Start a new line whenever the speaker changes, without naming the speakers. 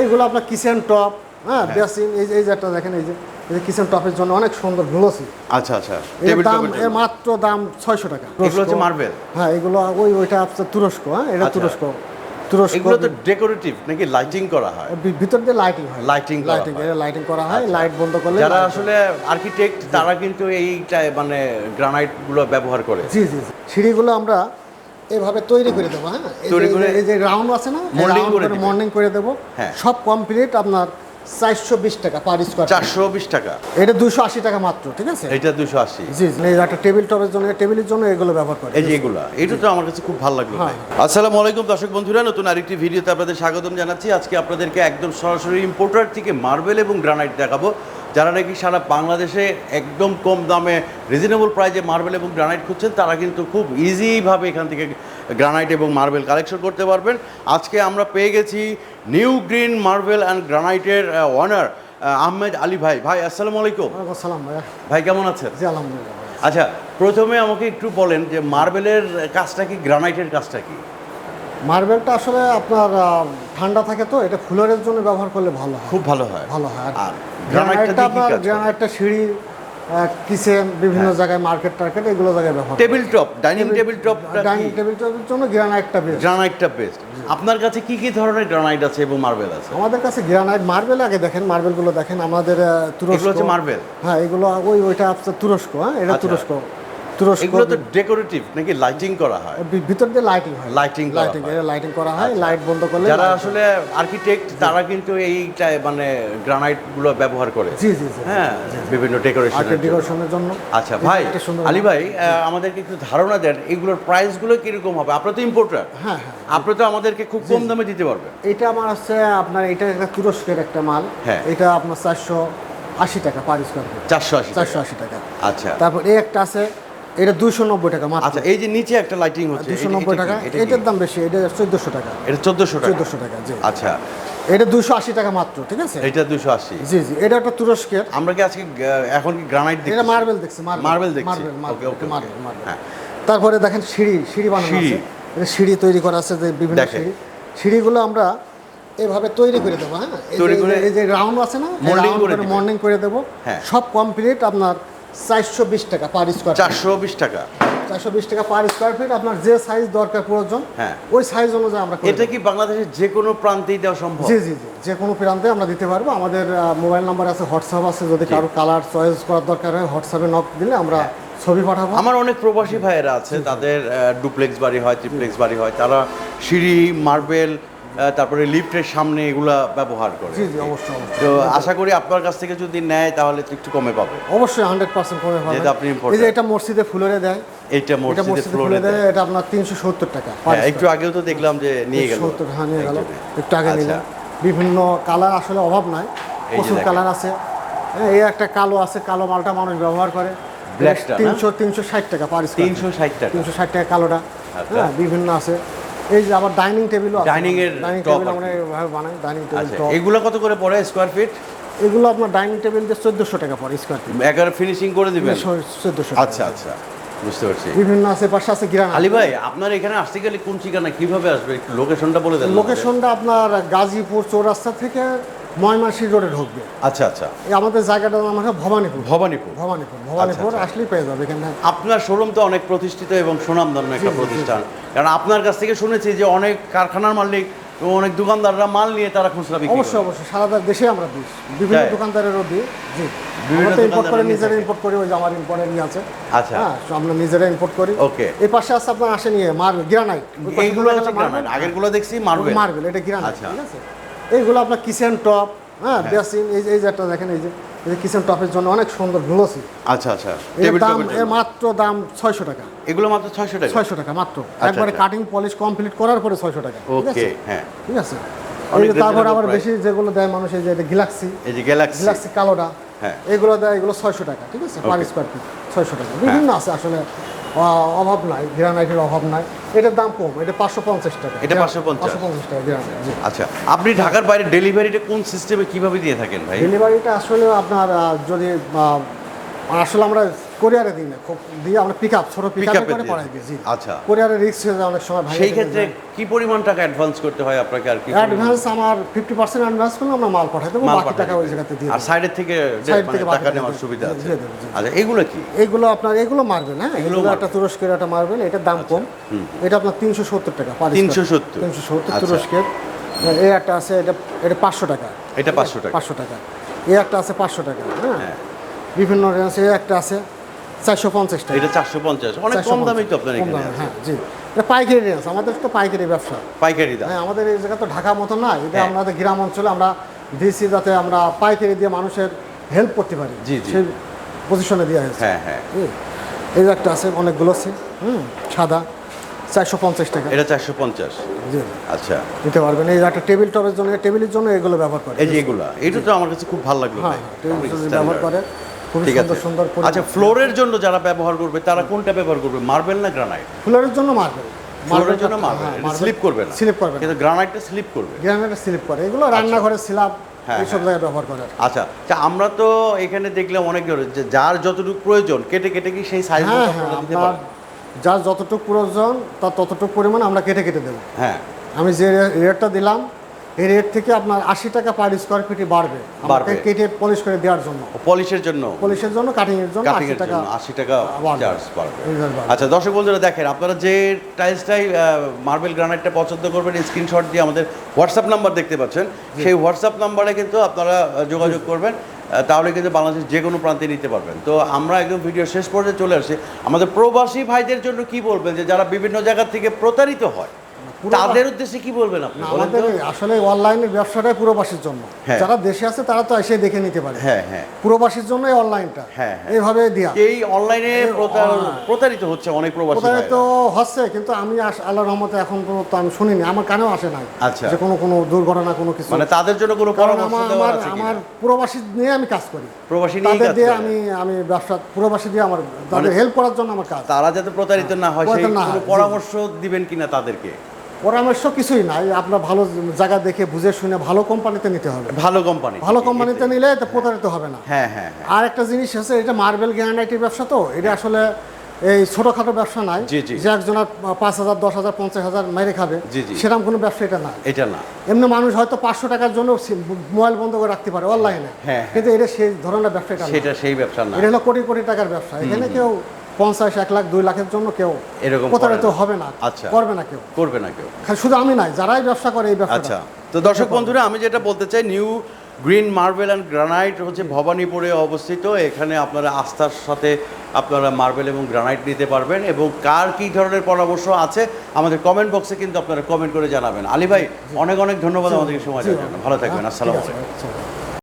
এইগুলো আপনার kitchen top হ্যাঁ বেসিন এই যে এই যে একটা দেখেন এই যে এই যে কিচেন টপের জন্য অনেক সুন্দর গ্লোসি।
আচ্ছা আচ্ছা
এর দাম এর মাত্র দাম ছয়শো টাকা।
এগুলো হচ্ছে মার্বেল
হ্যাঁ এগুলো ওই ওইটা আপনার তুরস্ক হ্যাঁ এটা
আচ্ছা।
তুরস্ক তুরস্ক
এগুলো তো ডেকোরেটিভ নাকি লাইটিং করা হয়?
ভিতর দিয়ে লাইটিং হয়। লাইটিং
আচ্ছা।
লাইটিং করা হয় লাইট বন্ধ করলে
যারা আসলে আর্কিটেক্ট তারা কিন্তু এইটা মানে গ্রানাইটগুলো ব্যবহার করে।
জি জি জি। সিঁড়িগুলো আমরা এভাবে তৈরি করে দেবো হ্যাঁ? এই যে-
তৈরি করে-
এই যে রাউন্ড আছে না। মর্নিং করে দেবো।
হ্যাঁ।
সব কমপ্লিট আপনার চারশো বিশ টাকা পার স্কোয়ার
চারশো বিশ টাকা।
এটা দুশো আশি টাকা মাত্র ঠিক আছে?
এটা দুশো আশি।
জি একটা টেবিল টপের জন্য টেবিলের জন্য এগুলো ব্যবহার করে।
এই যে এগুলা এটা তো আমার কাছে খুব ভালো লাগল
হ্যাঁ।
আসসালামু আলাইকুম দর্শক বন্ধুরা নতুন আরেকটি ভিডিওতে আপনাদের স্বাগতম জানাচ্ছি। আজকে আপনাদেরকে একদম সরাসরি ইম্পোর্টার থেকে মার্বেল এবং গ্রানাইট দেখাবো। যারা নাকি সারা বাংলাদেশে একদম কম দামে রিজনেবল প্রাইজে মার্বেল এবং গ্রানাইট খুঁজছেন তারা কিন্তু খুব ইজিভাবে এখান থেকে গ্রানাইট এবং মার্বেল কালেকশন করতে পারবেন। আজকে আমরা পেয়ে গেছি নিউ গ্রিন মার্বেল অ্যান্ড গ্রানাইটের ওনার আহমেদ আলী ভাই। ভাই আসসালামু আলাইকুম।
আসসালাম ভাইয়া।
ভাই কেমন আছেন?
জি আলহামদুলিল্লাহ।
আচ্ছা প্রথমে আমাকে একটু বলেন যে মার্বেলের কাজটা কি গ্রানাইটের কাজটা কি?
মার্বেলটা আসলে আপনার ঠান্ডা থাকে তো এটা ফুলের জন্য ব্যবহার করলে ভালো হয়।
খুব ভালো হয়।
ভালো হয়
আর গ্রানাইটটা
সিঁড়ি কিচেন বিভিন্ন
হ্যাঁ।
জায়গায় মার্কেট টার্কেট এগুলো জায়গায় ব্যবহার
table top dining table top
dining table টপের জন্য গ্রানাইটটা বেস্ট
গ্রানাইটটা বেস্ট আপনার কাছে কি কি ধরনের গ্রানাইট আছে এবং মার্বেল আছে?
আমাদের কাছে গ্রানাইট মার্বেল আগে দেখেন মার্বেলগুলো দেখেন। আমাদের তুরস্ক।
মার্বেল
হ্যাঁ এগুলো ওই ওইটা আপনার তুরস্ক হ্যাঁ এটা
আচ্ছা।
তুরস্ক। তুরস্ক
এগুলো তো ডেকোরেটিভ নাকি লাইটিং করা হয়?
ভিতর দিয়ে লাইটিং হয়। লাইটিং
আচ্ছা।
লাইটিং করা হয় লাইট বন্ধ করলে
যারা আসলে আর্কিটেক্ট তারা কিন্তু এইটা মানে গ্রানাইটগুলো ব্যবহার করে।
জি জি
হ্যাঁ বিভিন্ন ডেকোরেশন
ডেকোরেশনের জন্য।
আচ্ছা ভাই আলী ভাই আহ, আমাদেরকে একটু ধারণা দেন এগুলোর প্রাইসগুলো কীরকম হবে? আপনার তো ইম্পোর্টার
হ্যাঁ হ্যাঁ
আপনি তো আমাদেরকে খুব কম দামে দিতে পারবেন।
এটা আমার হচ্ছে আপনার এটা একটা তুরস্কের একটা মাল।
হ্যাঁ।
এটা আপনার চারশো আশি টাকা পার স্কোয়ার ফিট
চারশো আশি
চারশো আশি টাকা।
আচ্ছা।
তারপর এই একটা আছে এটা দুইশো নব্বই টাকা মাত্র।
আচ্ছা এই যে নিচে একটা লাইটিং হচ্ছে
দুশো
এটা-
নব্বই
এটা
টাকা।
এটা
এটার দাম বেশি এটা চোদ্দোশো টাকা।
এটা চোদ্দশো টাকা?
চোদ্দোশো টাকা জি।
আচ্ছা।
এটা দুশো আশি টাকা মাত্র ঠিক আছে?
এটা দুশো আশি।
জি জি এটা একটা তুরস্কের।
আমরা কি আজকে এখন কি গ্রানাইট
এটা মার্বেল দেখছি
Marble দেখছি।
Marble
Okay,
marble marble marble
হ্যাঁ।
তারপরে দেখেন সিঁড়ি সিঁড়ি বানানো। আছে। এটা সিঁড়ি তৈরি করা আছে যে বিভিন্ন সিঁড়ি। সিঁড়িগুলো আমরা এভাবে তৈরি করে দেবো হ্যাঁ? এই যে- রাউন্ড আছে না। মর্নিং করে দেবো।
হ্যাঁ।
সব কমপ্লিট আপনার চারশো বিশ টাকা পার স্কোয়ার
চারশো বিশ টাকা।
চারশো বিশ টাকা পার স্কোয়ার ফিট আপনার যে সাইজ দরকার প্রয়োজন
হ্যাঁ।
ওই সাইজ অনুযায়ী আমরা
এটা কি বাংলাদেশের যে কোনো প্রান্তেই দেওয়া সম্ভব?
জি জি জি যে কোনো প্রান্তে আমরা দিতে পারব। আমাদের মোবাইল নাম্বার আছে হোয়াটসঅ্যাপ আছে যদি কারও কালার চয়েস করার দরকার হয় হোয়াটসঅ্যাপে নক দিলে আমরা ছবি পাঠাবো।
আমার অনেক প্রবাসী ভাইয়েরা আছে তাদের ডুপ্লেক্স বাড়ি হয় ট্রিপ্লেক্স বাড়ি হয়। তারা সিঁড়ি মার্বেল তারপরে লিফটের সামনে এগুলা ব্যবহার করে।
জি জি অবশ্যই অবশ্যই।
তো আশা করি আপনার কাছ থেকে যদি নেয় তাহলে তো একটু কমে পাবে।
অবশ্যই হান্ড্রেড পার্সেন্ট কমে হবে
যেহেতু আপনি।
এই যে এটা মসজিদে ফুলরে দেয়
এইটা
এটা
মসজিদে ফ্লোরে
ফুলে দেয়। এটা আপনার তিনশো সত্তর টাকা
হ্যাঁ একটু আগেও তো দেখলাম যে নিয়ে গেল।
সত্তর হ্যাঁ নিয়ে গেল। একটু আগে
আচ্ছা।
নিলাম। বিভিন্ন কালার আসলে অভাব নাই। প্রচুর কালার আছে। হ্যাঁ এই একটা কালো আছে কালো মালটা মানুষ ব্যবহার করে? তিনশো তিনশো ষাট টাকা পার
তিনশো ষাট টাকা।
তিনশো ষাট টাকা কালোটা।
আচ্ছা।
হ্যাঁ বিভিন্ন আছে। এই যে আবার ডাইনিং টেবিলও
ডাইনিং এর
ডাইনিং টেবিল আমরা। এভাবে বানাই ডাইনিং টেবিল টপ
এগুলো কত করে পড়ে স্কোয়ার ফিট
এগুলো আপনার ডাইনিং টেবিল দিয়ে চোদ্দোশো টাকা পড়ে স্কোয়ার ফিট
একবার ফিনিশিং করে দিবেন?
চোদ্দোশো
আচ্ছা আচ্ছা বুঝতে পারছি।
বিভিন্ন আশেপাশে আছে গ্রাম
আলী ভাই আপনার এখানে আসতে গেলে কোন ঠিকানা কীভাবে আসবে? একটু লোকেশনটা বলে দেন
লোকেশনটা আপনার গাজীপুর চৌরাস্তা থেকে ময়মানসি রোডে ঢুকবে।
আচ্ছা আচ্ছা।
আমাদের হচ্ছে ভবানীপুর।
ভবানীপুর।
ভবানীপুর। ভবানীপুর
আচ্ছা।
আসলেই পেয়ে যাবে এখানে।
আপনার শোরুম তো অনেক প্রতিষ্ঠিত এবং সুনামধন্য একটা প্রতিষ্ঠান। কারণ আপনার কাছ থেকে শুনেছি যে অনেক কারখানার মালিক অনেক দোকানদাররা মাল নিয়ে তারা খুচরা বিক্রি
অবশ্যই অবশ্যই। সারা দেশে আমরা দিই। বিভিন্ন? দোকানদারেরও দিই। জি।
বিভিন্ন
আমরা ইম্পোর্ট করে নিজেরা ইম্পোর্ট করি ওই যে আমার আছে।
আচ্ছা।
হ্যাঁ আমরা নিজেরা ইম্পোর্ট করি।
Okay.
এই পাশে আছে আপনার আসে নিয়ে মার গ্রানাইট
এইগুলো হচ্ছে গ্রানাইট। আগেরগুলো দেখছি মার্বেল।
মার্বেল এটা গ্রানাইট
আচ্ছা।
ঠিক আছে? এইগুলো আপনার কিচেন টপ হ্যাঁ বেসিন এই যে এই যে একটা দেখেন এই যে এই যে কিচেন টপের জন্য অনেক সুন্দর গ্লোসি
আচ্ছা আচ্ছা
এর দাম এর মাত্র দাম ছয়শো টাকা।
এগুলো মাত্র ছয়শো টাকা?
ছয়শো টাকা মাত্র।
আচ্ছা,
একবারে
আচ্ছা।
কাটিং পলিশ কমপ্লিট করার পরে ছয়শো টাকা
ওকে হ্যাঁ।
ঠিক আছে? তারপর আবার বেশি যেগুলো দেয় মানুষ এই যে এটা গ্যালাক্সি
এই যে গ্যালাক্সি
গ্যালাক্সি কালোটা।
হ্যাঁ।
এগুলো দেয় এগুলো ছয়শো টাকা ঠিক আছে? পার. স্কোয়ার ফিট ছয়শো টাকা। বিভিন্ন আছে আসলে। অভাব নাই গ্রানাইটের অভাব নাই। এটার দাম কম এটা পাঁচশো পঞ্চাশ টাকা।
এটা 550?
পাঁচশো পঞ্চাশ? পঞ্চাশ টাকা গ্রানাইট
আচ্ছা আপনি ঢাকার বাইরে ডেলিভারিটা কোন সিস্টেমে কীভাবে দিয়ে থাকেন ভাই?
ডেলিভারিটা আসলে আপনার যদি আসলে আমরা কোরিয়ারে দিই না খুব দিয়ে আমরা পিক আপ ছোট পিক আপে করে পড়াই। দিই। জি।
আচ্ছা।
কোরিয়ারে রিস্ক হয়ে যায় অনেক সময় ভাই
সেই ক্ষেত্রে কি পরিমাণ টাকা অ্যাডভান্স করতে হয় আপনাকে আর কি?
অ্যাডভান্স আমার ফিফটি পার্সেন্ট অ্যাডভান্স করলে আমরা মাল পাঠাই দেবো বাকি টাকা ওই জায়গাতে দিয়ে
আর সাইডের থেকে মানে
থেকে
টাকা নেওয়ার সুবিধা আছে। আচ্ছা এগুলো কি?
এইগুলো আপনার এগুলো মারবেন হ্যাঁ?
এগুলো
এগুলো একটা তুরস্কের একটা মারবেন এটার দাম কম। এটা আপনার তিনশো সত্তর টাকা
370
তিনশো সত্তর।
আচ্ছা।
তুরস্কের। এই একটা আছে এটা এটা পাঁচশো টাকা।
এটা 500 টাকা।
পাঁচশো টাকা। এই একটা আছে পাঁচশো টাকা হ্যাঁ?
হ্যাঁ।
বিভিন্ন রেঞ্জ এই একটা আছে। চারশো পঞ্চাশ টাকা।
এটা চারশো পঞ্চাশ। অনেক কম
450
দামে তো আপনার এখানে
হ্যাঁ জি। এটা পাইকারি রেঞ্জ আমাদের তো পাইকারি ব্যবসা।
পাইকারি দাম।
হ্যাঁ আমাদের এই জায়গা তো ঢাকার মতো না এটা
হ্যাঁ।
আমাদের গ্রাম অঞ্চলে আমরা দিয়েছি যাতে আমরা পাইকারি দিয়ে মানুষের হেল্প করতে পারি।
জি।
সেই পজিশনে দেওয়া হয়েছে।
হ্যাঁ হ্যাঁ।
এই একটা আছে অনেকগুলো আছে হুম সাদা চারশো পঞ্চাশ টাকা।
এটা চারশো পঞ্চাশ।
জি।
আচ্ছা।
নিতে পারবেন। এই একটা টেবিল টপের জন্য টেবিলের জন্য এগুলো ব্যবহার করে
এই যে এগুলা এটা তো আমার কাছে খুব ভালো লাগল
হ্যাঁ
standard।
ব্যবহার করে।
ঠিক
সুন্দর
আছে।
সুন্দর
আচ্ছা ফ্লোরের জন্য যারা ব্যবহার করবে তারা কোনটা ব্যবহার করবে? মার্বেল না গ্রানাইট?
ফ্লোরের জন্য মারবেন
ফ্লোরের জন্য মার্বেল। স্লিপ করবে না।
স্লিপ করবে
কিন্তু গ্রানাইটটা স্লিপ করবে।
গ্রানাইটের স্লিপ করে। এগুলো রান্নাঘরে স্ল্যাব
হ্যাঁ,
এইসব জায়গায় ব্যবহার করে
আচ্ছা আমরা তো এখানে দেখলাম অনেক যে যার যতটুকু প্রয়োজন কেটে কেটে কি সেই সাইজ
হ্যাঁ হ্যাঁ যার যতটুকু প্রয়োজন তার ততটুকু পরিমাণ আমরা কেটে কেটে দেবো।
হ্যাঁ।
আমি যে রেটটা দিলাম এই রেট থেকে আপনার আশি টাকা পার স্কোয়ার ফিটে বাড়বে।
বাড়বে।
কেটে পলিশ করে দেওয়ার জন্য।
পলিশের জন্য?
পলিশের জন্য কাটিং এর জন্য
কাটিং এর
টাকা
জন্য আশি টাকা। চার্জ
বাড়বে।
আচ্ছা দর্শক বন্ধুরা দেখেন আপনারা যে টাইলসটাই মার্বেল গ্রানাইটটা পছন্দ করবেন স্ক্রিনশট দিয়ে আমাদের হোয়াটসঅ্যাপ নাম্বার দেখতে পাচ্ছেন। সেই হোয়াটসঅ্যাপ নাম্বারে কিন্তু আপনারা যোগাযোগ করবেন। তাহলে কিন্তু বাংলাদেশের যে কোনো প্রান্তে নিতে পারবেন। তো আমরা একদম ভিডিও শেষ পর্যায়ে চলে আসি। আমাদের প্রবাসী ভাইদের জন্য কি বলবেন? যে যারা বিভিন্ন জায়গা থেকে প্রতারিত হয় তাদের উদ্দেশ্যে কি বলবেন আপনি?
আমাদের আসলে অনলাইনের ব্যবসাটাই পুরোবাসীর জন্য।
হ্যাঁ।
যারা দেশে আছে তারা তো এসে দেখে নিতে পারে।
হ্যাঁ হ্যাঁ।
পুরোবাসীর জন্য এই অনলাইনটা
হ্যাঁ, হ্যাঁ।
এইভাবে দিয়া।
এই অনলাইনে প্রতারিত হচ্ছে অনেক প্রবাসী
প্রতারিত। হচ্ছে কিন্তু আমি আল্লাহর রহমতে এখন পর্যন্ত আমি শুনিনি। আমার কানেও আসে নাই
আচ্ছা।
যে কোনো কোনো দুর্ঘটনা কোনো কিছু।
মানে তাদের জন্য কোনো পরামর্শ
আমার
আছে
আমার প্রবাসী নিয়ে আমি কাজ করি।
প্রবাসী নিয়ে
তাদের দিয়ে আমি আমি ব্যবসা প্রবাসী দিয়ে আমার
মানে
তাদের হেল্প করার জন্য আমার কাজ।
তারা যাতে প্রতারিত না হয় সেই। পরামর্শ দিবেন কিনা তাদেরকে?
পরামর্শ কিছুই নাই। আপনার ভালো জায়গা দেখে বুঝে শুনে ভালো কোম্পানিতে নিতে হবে।
ভালো কোম্পানি
ভালো কোম্পানিতে নিলে তো প্রতারিত হবে না।
হ্যাঁ হ্যাঁ হ্যাঁ।
আর একটা জিনিস আছে এটা মার্বেল গ্রানাইটের ব্যবসা তো এটা আসলে এই ছোটখাটো ব্যবসা নাই। যে একজনের পাঁচ হাজার দশ হাজার পঞ্চাশ হাজার মেরে খাবে। সেরকম কোনো ব্যবসা এটা না।
এটা না।
এমনি মানুষ হয়তো পাঁচশো টাকার জন্য মোবাইল বন্ধ করে রাখতে পারে অনলাইনে।
হ্যাঁ।
কিন্তু এটা সেই ধরনের ব্যবসা এটা
সেটা সেই ব্যবসা না।
এটা হলো কোটি কোটি টাকার ব্যবসা। এখানে কেউ পঞ্চাশ এক লাখ দুই লাখের জন্য কেউ
এরকম
প্রতারিত। হবে না
আচ্ছা।
করবে না কেউ।
করবে না কেউ।
শুধু আমি নাই যারাই ব্যবসা করে এই ব্যবসা
আচ্ছা তো দর্শক বন্ধুরা আমি যেটা বলতে চাই new green marble and granite হচ্ছে ভবানীপুরে অবস্থিত। এখানে আপনারা আস্থার সাথে আপনারা মার্বেল এবং গ্রানাইট নিতে পারবেন এবং কার কী ধরনের পরামর্শ আছে আমাদের কমেন্ট বক্সে কিন্তু আপনারা কমেন্ট করে জানাবেন। আলী ভাই অনেক অনেক ধন্যবাদ আমাদেরকে সময় দেওয়ার জন্য। ভালো থাকবেন আসসালামু আলাইকুম।
আচ্ছা।